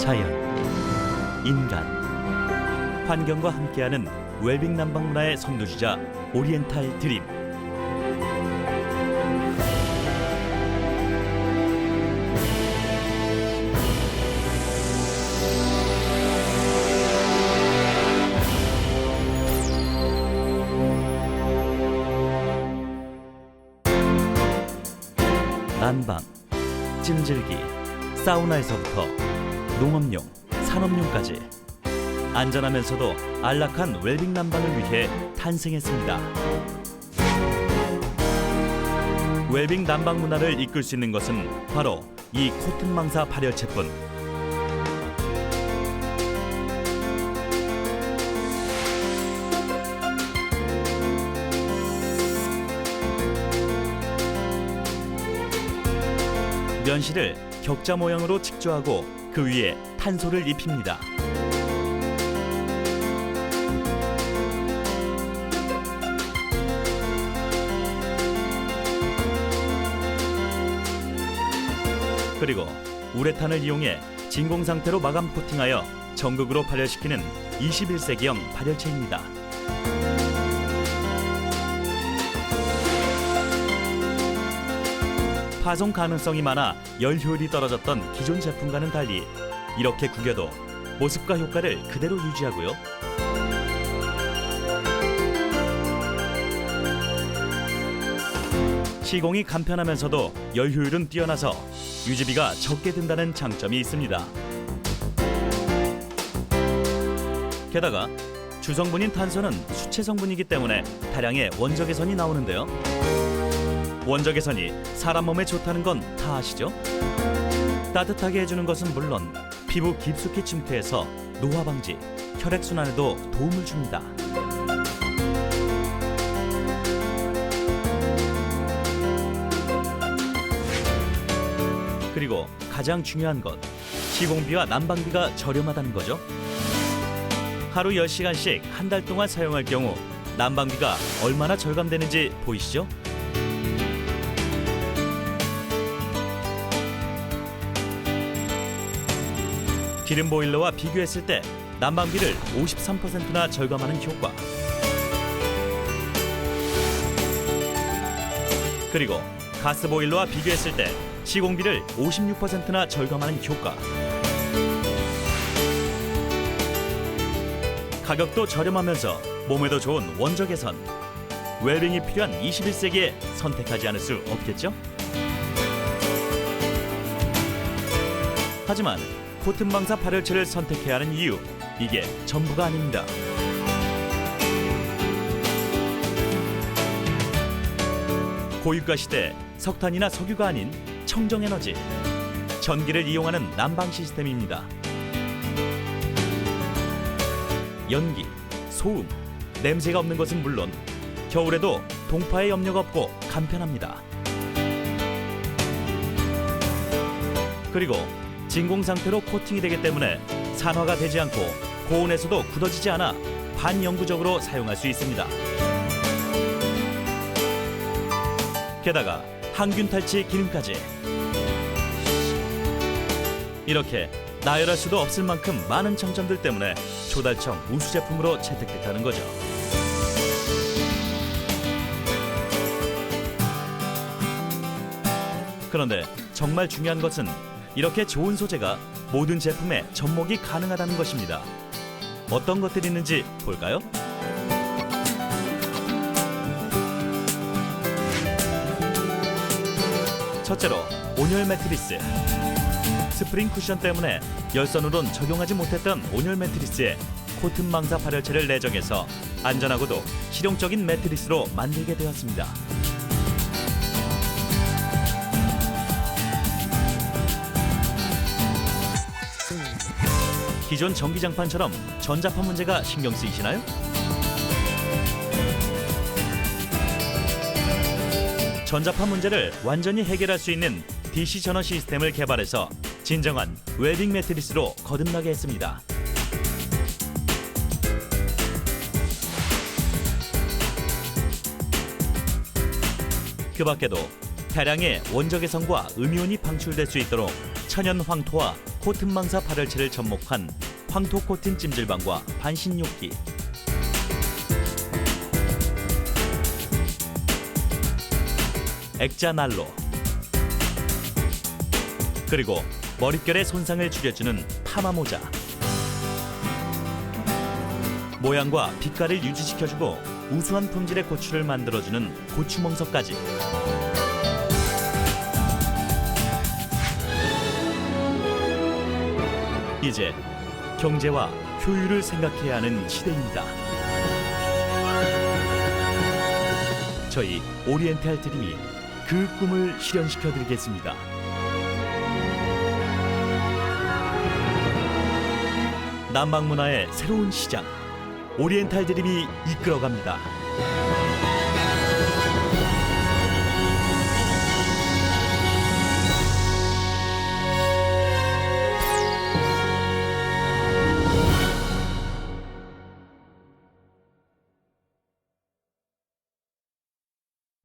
자연, 인간, 환경과 함께하는 웰빙 난방 문화의 선두주자 오리엔탈 드림. 난방, 찜질기, 사우나에서부터 농업용, 산업용까지 안전하면서도 안락한 웰빙 난방을 위해 탄생했습니다. 웰빙 난방 문화를 이끌 수 있는 것은 바로 이 코튼 망사 발열체뿐. 면실을 격자 모양으로 직조하고 그 위에 탄소를 입힙니다. 그리고 우레탄을 이용해 진공 상태로 마감 코팅하여 전극으로 발열시키는 21세기형 발열체입니다. 파손 가능성이 많아 열 효율이 떨어졌던 기존 제품과는 달리 이렇게 구겨도 모습과 효과를 그대로 유지하고요. 시공이 간편하면서도 열 효율은 뛰어나서 유지비가 적게 든다는 장점이 있습니다. 게다가 주성분인 탄소는 수채 성분이기 때문에 다량의 원적 개선이 나오는데요. 원적 개선이 사람 몸에 좋다는 건 다 아시죠? 따뜻하게 해주는 것은 물론 피부 깊숙이 침투해서 노화 방지, 혈액 순환에도 도움을 줍니다. 그리고 가장 중요한 건 시공비와 난방비가 저렴하다는 거죠. 하루 10시간씩 한 달 동안 사용할 경우 난방비가 얼마나 절감되는지 보이시죠? 기름 보일러와 비교했을 때 난방비를 53%나 절감하는 효과. 그리고 가스 보일러와 비교했을 때 시공비를 56%나 절감하는 효과. 가격도 저렴하면서 몸에도 좋은 원적 개선. 웰빙이 필요한 21세기에 선택하지 않을 수 없겠죠? 하지만 코튼 방사 발열체를 선택해야 하는 이유 이게 전부가 아닙니다. 고유가 시대 석탄이나 석유가 아닌 청정 에너지 전기를 이용하는 난방 시스템입니다. 연기, 소음, 냄새가 없는 것은 물론 겨울에도 동파의 염려가 없고 간편합니다. 그리고 진공 상태로 코팅이 되기 때문에 산화가 되지 않고 고온에서도 굳어지지 않아 반영구적으로 사용할 수 있습니다. 게다가 항균 탈취 기능까지 이렇게 나열할 수도 없을 만큼 많은 장점들 때문에 조달청 우수 제품으로 채택됐다는 거죠. 그런데 정말 중요한 것은 이렇게 좋은 소재가 모든 제품에 접목이 가능하다는 것입니다. 어떤 것들이 있는지 볼까요? 첫째로 온열 매트리스. 스프링 쿠션 때문에 열선으론 적용하지 못했던 온열 매트리스에 코튼 망사 발열체를 내정해서 안전하고도 실용적인 매트리스로 만들게 되었습니다. 기존 전기장판처럼 전자파 문제가 신경 쓰이시나요? 전자파 문제를 완전히 해결할 수 있는 DC 전원 시스템을 개발해서 진정한 웰빙 매트리스로 거듭나게 했습니다. 그 밖에도 다량의 원적 개선과 음이온이 방출될 수 있도록 천연 황토와 코튼 망사 발열체를 접목한 황토 코튼 찜질방과 반신욕기. 액자 난로. 그리고 머릿결의 손상을 줄여주는 파마 모자. 모양과 빛깔을 유지시켜주고 우수한 품질의 고추를 만들어주는 고추멍석까지 이제 경제와 효율을 생각해야 하는 시대입니다. 저희 오리엔탈 드림이 그 꿈을 실현시켜 드리겠습니다. 남방 문화의 새로운 시장 오리엔탈 드림이 이끌어갑니다.